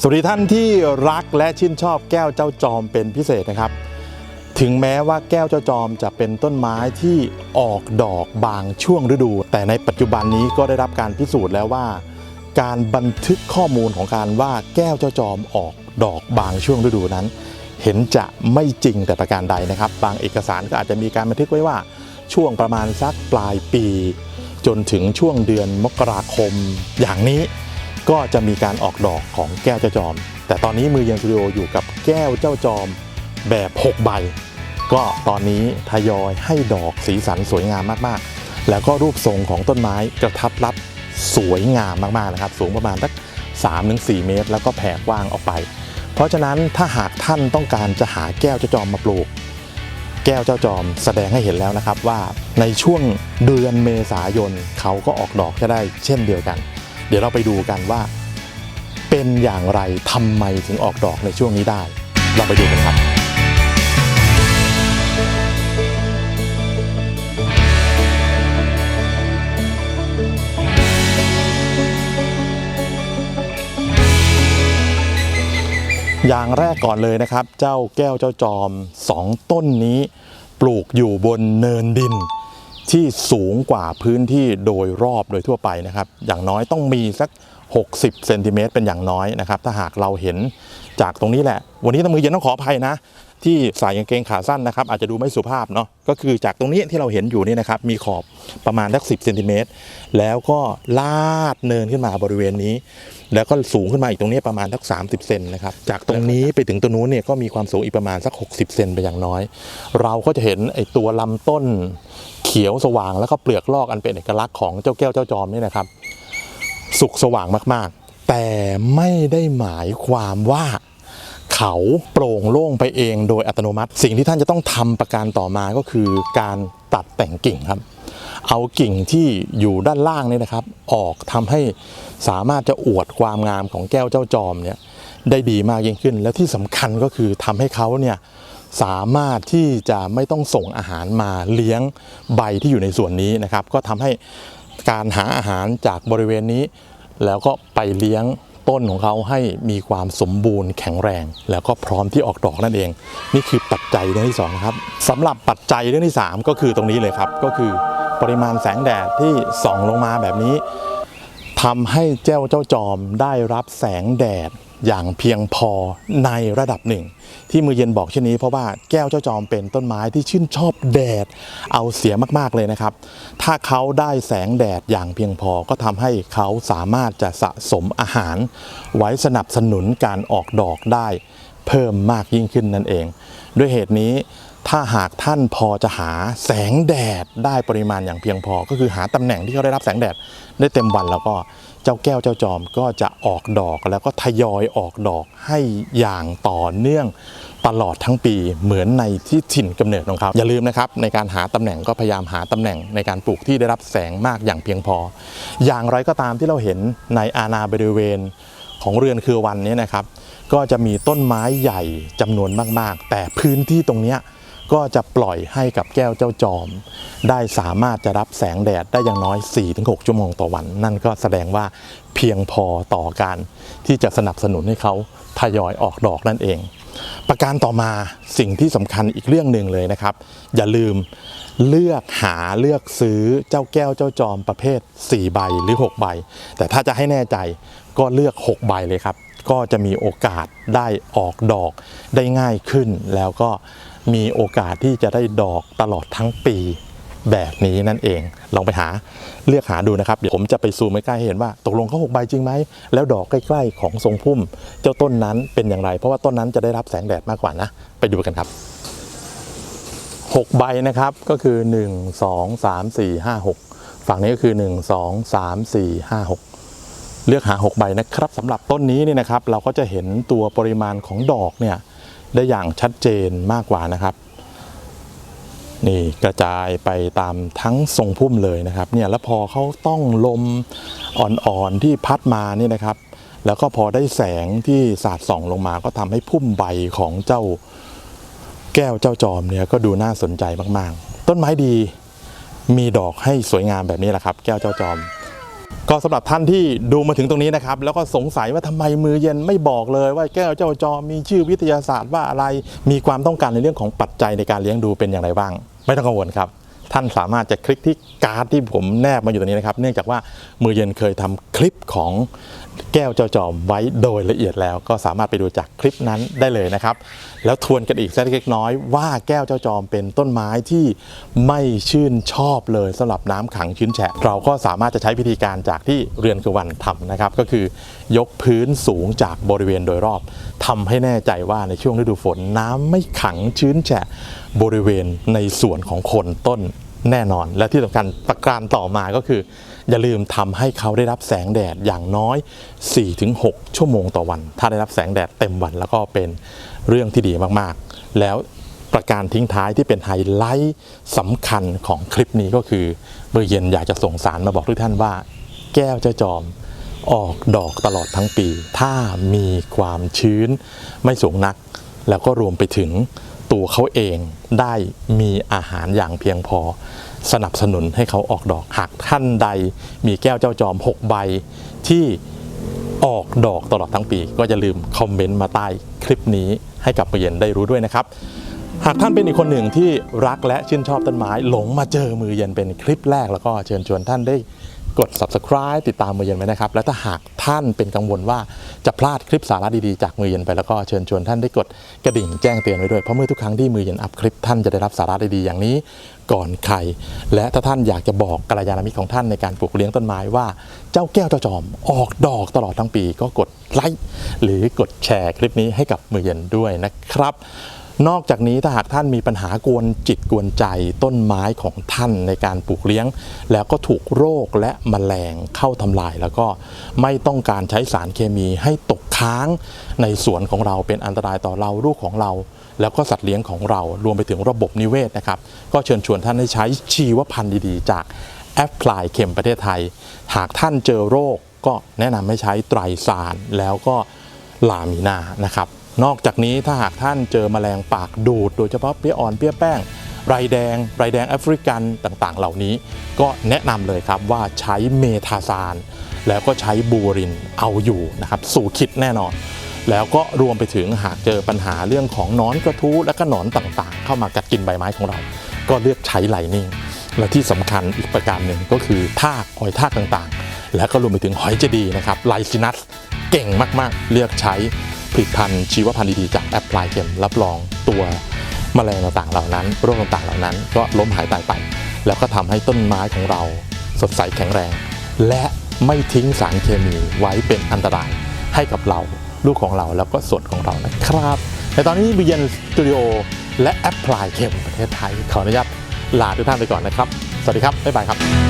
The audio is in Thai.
สวัสดีท่านที่รักและชื่นชอบแก้วเจ้าจอมเป็นพิเศษนะครับ ถึงแม้ว่าแก้วเจ้าจอมจะเป็นต้นไม้ที่ออกดอกบางช่วงฤดู แต่ในปัจจุบันนี้ก็ได้รับการพิสูจน์แล้วว่า การบันทึกข้อมูลของการว่าแก้วเจ้าจอมออกดอกบางช่วงฤดูนั้น เห็นจะไม่จริงแต่ประการใดนะครับ บางเอกสารก็อาจจะมีการบันทึกไว้ว่า ช่วงประมาณสักปลายปี จนถึงช่วงเดือนมกราคมอย่างนี้ ก็จะมีการออกดอกของแก้วเจ้าจอม แต่ตอนนี้มือเย็นสตูดิโออยู่กับแก้วเจ้าจอมแบบ 6 ใบ ก็ตอนนี้ทยอยให้ดอกสีสันสวยงามมากๆ แล้วก็รูปทรงของต้นไม้กระทับรัดสวยงามมากๆนะครับ สูงประมาณสัก3-4 เมตร แล้วก็แผ่กว้างออกไป เพราะฉะนั้นถ้าหากท่านต้องการจะหาแก้วเจ้าจอมมาปลูก แก้วเจ้าจอมแสดงให้เห็นแล้วนะครับว่าในช่วงเดือนเมษายนเขาก็ออกดอกจะได้เช่นเดียวกัน เดี๋ยวเราไปดูกันว่า เป็นอย่างไรทำไมถึงออกดอกในช่วงนี้ได้ เราไปดูกันครับอย่างแรกก่อนเลยนะครับ เจ้าแก้วเจ้าจอมสองต้นนี้ ปลูกอยู่บนเนินดิน ที่สูงกว่าพื้นที่โดยรอบโดยทั่วไปนะครับ อย่างน้อยต้องมีสัก 60เซนติเมตรเป็นอย่างน้อยนะครับ ถ้าหากเราเห็นจากตรงนี้แหละ วันนี้ต้องมือเย็นต้องขออภัยนะ ที่ใส่กางเกงขาสั้นนะครับ อาจจะดูไม่สุภาพเนาะก็คือจากตรงนี้ที่เราเห็นอยู่นี่นะครับ มีขอบประมาณสัก10เซนติเมตรแล้วก็ลาดเนินขึ้นมาบริเวณนี้ แล้วก็สูงขึ้นมาอีกตรงนี้ประมาณสัก 30เซนนะครับจากตรงนี้ไปถึงตรงนู้นเนี่ยก็มีความสูงอีกประมาณสัก 60เซนไปอย่างน้อย เราก็จะเห็นไอ้ตัวลำต้น เขียวสว่างแล้วก็เปลือกลอกอันเป็นเอกลักษณ์ของเจ้าแก้วเจ้าจอมนี่นะครับ สุกสว่างมากๆ แต่ไม่ได้หมายความว่าเขาโปร่งโล่งไปเองโดยอัตโนมัติ สิ่งที่ท่านจะต้องทำประการต่อมาก็คือการตัดแต่งกิ่งครับ เอากิ่งที่อยู่ด้านล่างนี่นะครับ ออกทำให้สามารถจะอวดความงามของแก้วเจ้าจอมเนี่ยได้ดีมากยิ่งขึ้น และที่สำคัญก็คือทำให้เขาเนี่ย สามารถที่จะไม่ต้องส่งอาหารมาเลี้ยงใบที่อยู่ในส่วนนี้นะครับ ก็ทำให้การหาอาหารจากบริเวณนี้ แล้วก็ไปเลี้ยงต้นของเขาให้มีความสมบูรณ์แข็งแรง แล้วก็พร้อมที่ออกดอกนั่นเอง นี่คือปัจจัยเรื่องที่สองครับสำหรับปัจจัยเรื่องที่สามก็คือตรงนี้เลยครับ ก็คือปริมาณแสงแดดที่ส่องลงมาแบบนี้ทำให้เจ้าเจ้าจอมได้รับแสงแดด อย่างเพียงพอในระดับหนึ่ง ที่มือเย็นบอกเช่นนี้เพราะว่าแก้วเจ้าจอมเป็นต้นไม้ที่ชื่นชอบแดดเอาเสียมากๆเลยนะครับ ถ้าเขาได้แสงแดดอย่างเพียงพอก็ทำให้เขาสามารถจะสะสมอาหาร ไว้สนับสนุนการออกดอกได้เพิ่มมากยิ่งขึ้นนั่นเอง ด้วยเหตุนี้ถ้าหากท่านพอจะหาแสงแดดได้ปริมาณอย่างเพียงพอ ก็คือหาตำแหน่งที่เขาได้รับแสงแดดได้เต็มวันแล้วก็ เจ้าแก้วเจ้าจอมก็จะออกดอกแล้วก็ทยอยออกดอกให้อย่างต่อเนื่องตลอดทั้งปีเหมือนในที่ถิ่นกำเนิดของเขาอย่าลืมนะครับในการหาตำแหน่งก็พยายามหาตำแหน่งในการปลูกที่ได้รับแสงมากอย่างเพียงพอ อย่างไรก็ตามที่เราเห็นในอาณาบริเวณของเรือนคือวันนี้นะครับ ก็จะมีต้นไม้ใหญ่จำนวนมาก ๆ แต่พื้นที่ตรงนี้ ก็จะปล่อยให้กับแก้วเจ้าจอม ได้สามารถจะรับแสงแดดได้อย่างน้อย 4-6 ชั่วโมงต่อวัน นั่นก็แสดงว่าเพียงพอต่อการที่จะสนับสนุนให้เขาทยอยออกดอกนั่นเอง ประการต่อมาสิ่งที่สำคัญอีกเรื่องหนึ่งเลยนะครับ อย่าลืมเลือกหาเลือกซื้อเจ้าแก้วเจ้าจอมประเภท 4 ใบหรือ 6 ใบ แต่ถ้าจะให้แน่ใจก็เลือก 6 ใบเลยครับ ก็จะมีโอกาสได้ออกดอกได้ง่ายขึ้นแล้วก็ มีโอกาสที่จะได้ดอกตลอดทั้งปีแบบนี้นั่นเอง ลองไปหาเลือกหาดูนะครับ เดี๋ยวผมจะไปซูมใกล้ๆให้เห็นว่า ตกลงเขาหกใบจริงไหม แล้วดอกใกล้ๆของทรงพุ่ม เจ้าต้นนั้นเป็นอย่างไร เพราะว่าต้นนั้นจะได้รับแสงแดดมากกว่านะ ไปดูกันครับ6ใบนะครับก็คือ 1 2 3 4 5 6 ฝั่งนี้ก็คือ 1 2 3 4 5 6 เลือกหา 6 ใบนะครับสำหรับต้นนี้เนี่ยนะครับ เราก็จะเห็นตัวปริมาณของดอกเนี่ย ได้อย่างชัดเจนมากกว่านะครับ นี่กระจายไปตามทั้งทรงพุ่มเลยนะครับเนี่ยแล้วพอเขาต้องลมอ่อนๆที่พัดมานี่นะครับ แล้วก็พอได้แสงที่สาดส่องลงมา ก็ทำให้พุ่มใบของเจ้าแก้วเจ้าจอมเนี่ยก็ดูน่าสนใจมากๆ ต้นไม้ดีมีดอกให้สวยงามแบบนี้แหละครับ แก้วเจ้าจอม ก็สำหรับท่านที่ดูมาถึงตรงนี้นะครับ แล้วก็สงสัยว่าทำไมมือเย็นไม่บอกเลยว่าแก้วเจ้าจอมีชื่อวิทยาศาสตร์ว่าอะไรมีความต้องการในเรื่องของปัจจัยในการเลี้ยงดูเป็นอย่างไรบ้าง ไม่ต้องกังวลครับ ท่านสามารถจะคลิกที่การ์ดที่ผมแนบมาอยู่ตรงนี้นะครับ เนื่องจากว่ามือเย็นเคยทำคลิปของ แก้วเจ้าจอมไว้โดยละเอียดแล้วก็สามารถไปดูจากคลิปนั้นได้เลยนะครับ แล้วทวนกันอีกสักเล็กน้อยว่าแก้วเจ้าจอมเป็นต้นไม้ที่ไม่ชื่นชอบเลยสำหรับน้ำขังชื้นแฉะ เราก็สามารถจะใช้วิธีการจากที่เรือนกวันทำนะครับ ก็คือยกพื้นสูงจากบริเวณโดยรอบทำให้แน่ใจว่าในช่วงฤดูฝนน้ำไม่ขังชื้นแฉะบริเวณในส่วนของโคนต้น แน่นอน และที่สำคัญประการต่อมาก็คือ อย่าลืมทำให้เขาได้รับแสงแดดอย่างน้อย 4-6 ชั่วโมงต่อวัน ถ้าได้รับแสงแดดเต็มวันแล้วก็เป็นเรื่องที่ดีมากๆ แล้วประการทิ้งท้ายที่เป็นไฮไลท์สำคัญของคลิปนี้ก็คือเมื่อเย็นอยากจะส่งสารมาบอกทุกท่านว่า แก้วเจ้าจอมออกดอกตลอดทั้งปี ถ้ามีความชื้นไม่สูงนัก แล้วก็รวมไปถึง ตัวเขาเองได้มีอาหารอย่างเพียงพอ สนับสนุนให้เขาออกดอก หากท่านใดมีแก้วเจ้าจอม 6 ใบที่ออกดอกตลอดทั้งปี ก็อย่าลืมคอมเมนต์มาใต้คลิปนี้ให้กับเปเยนได้รู้ด้วยนะครับ หากท่านเป็นอีกคนหนึ่งที่รักและชื่นชอบต้นไม้ หลงมาเจอมือเย็นเป็นคลิปแรกแล้วก็เชิญชวนท่านได้ กด subscribe ติดตามมือเย็นไว้นะครับ และถ้าหากท่านเป็นกังวลว่าจะพลาดคลิปสาระดีๆจากมือเย็นไปแล้วก็เชิญชวนท่านได้กดกระดิ่งแจ้งเตือนไว้ด้วย เพราะเมื่อทุกครั้งที่มือเย็นอัพคลิปท่านจะได้รับสาระดีๆอย่างนี้ก่อนใคร และถ้าท่านอยากจะบอกกัลยาณมิตรของท่านในการปลูกเลี้ยงต้นไม้ว่า เจ้าแก้วเจ้าจอมออกดอกตลอดทั้งปี ก็กดไลค์หรือกดแชร์คลิปนี้ให้กับมือเย็นด้วยนะครับ นอกจากนี้ถ้าหากท่านมีปัญหากวนจิตกวนใจต้นไม้ของท่านในการปลูกเลี้ยง แล้วก็ถูกโรคและแมลงเข้าทำลาย แล้วก็ไม่ต้องการใช้สารเคมีให้ตกค้างในสวนของเราเป็นอันตรายต่อเราลูกของเราแล้วก็สัตว์เลี้ยงของเรารวมไปถึงระบบนิเวศนะครับ ก็เชิญชวนท่านให้ใช้ชีวพันธุ์ดีๆ จากแอปพลายเข็มประเทศไทย หากท่านเจอโรคก็แนะนำให้ใช้ไตรสารแล้วก็ลามีนานะครับ นอกจากนี้ถ้าหากท่านเจอแมลงปากดูด โดยเฉพาะเปี้ยอ่อนเปี้ยแป้งไรแดงไรแดงแอฟริกันต่างๆ เหล่านี้ ก็แนะนำเลยครับว่าใช้เมทาซาน แล้วก็ใช้บูรินเอาอยู่นะครับสู่คิดแน่นอน แล้วก็รวมไปถึงหากเจอปัญหาเรื่องของนอนกระทู้และก็หนอนต่างๆ เข้ามากัดกินใบไม้ของเรา ก็เลือกใช้ไลนิ่งและที่สำคัญอีกประการหนึ่งก็คือทากหอยทากต่างๆ แล้วก็รวมไปถึงหอยเจดีนะครับไลซินัสเก่งมากๆ เลือกใช้ ผลิตภัณฑ์ชีวพันธุ์ดีๆจากแอปพลายเข็มรับรองตัวแมลงต่างๆเหล่านั้นโรคต่างๆเหล่านั้น ก็ล้มหายตายไป แล้วก็ทำให้ต้นไม้ของเราสดใสแข็งแรง และไม่ทิ้งสารเคมีไว้เป็นอันตรายให้กับเราลูกของเราแล้วก็สวนของเรานะครับ ในตอนนี้บีเยนสตูดิโอและแอปพลายเข็มประเทศไทยขออนุญาตลาทุกท่านไปก่อนนะครับ สวัสดีครับ บ๊ายบายครับ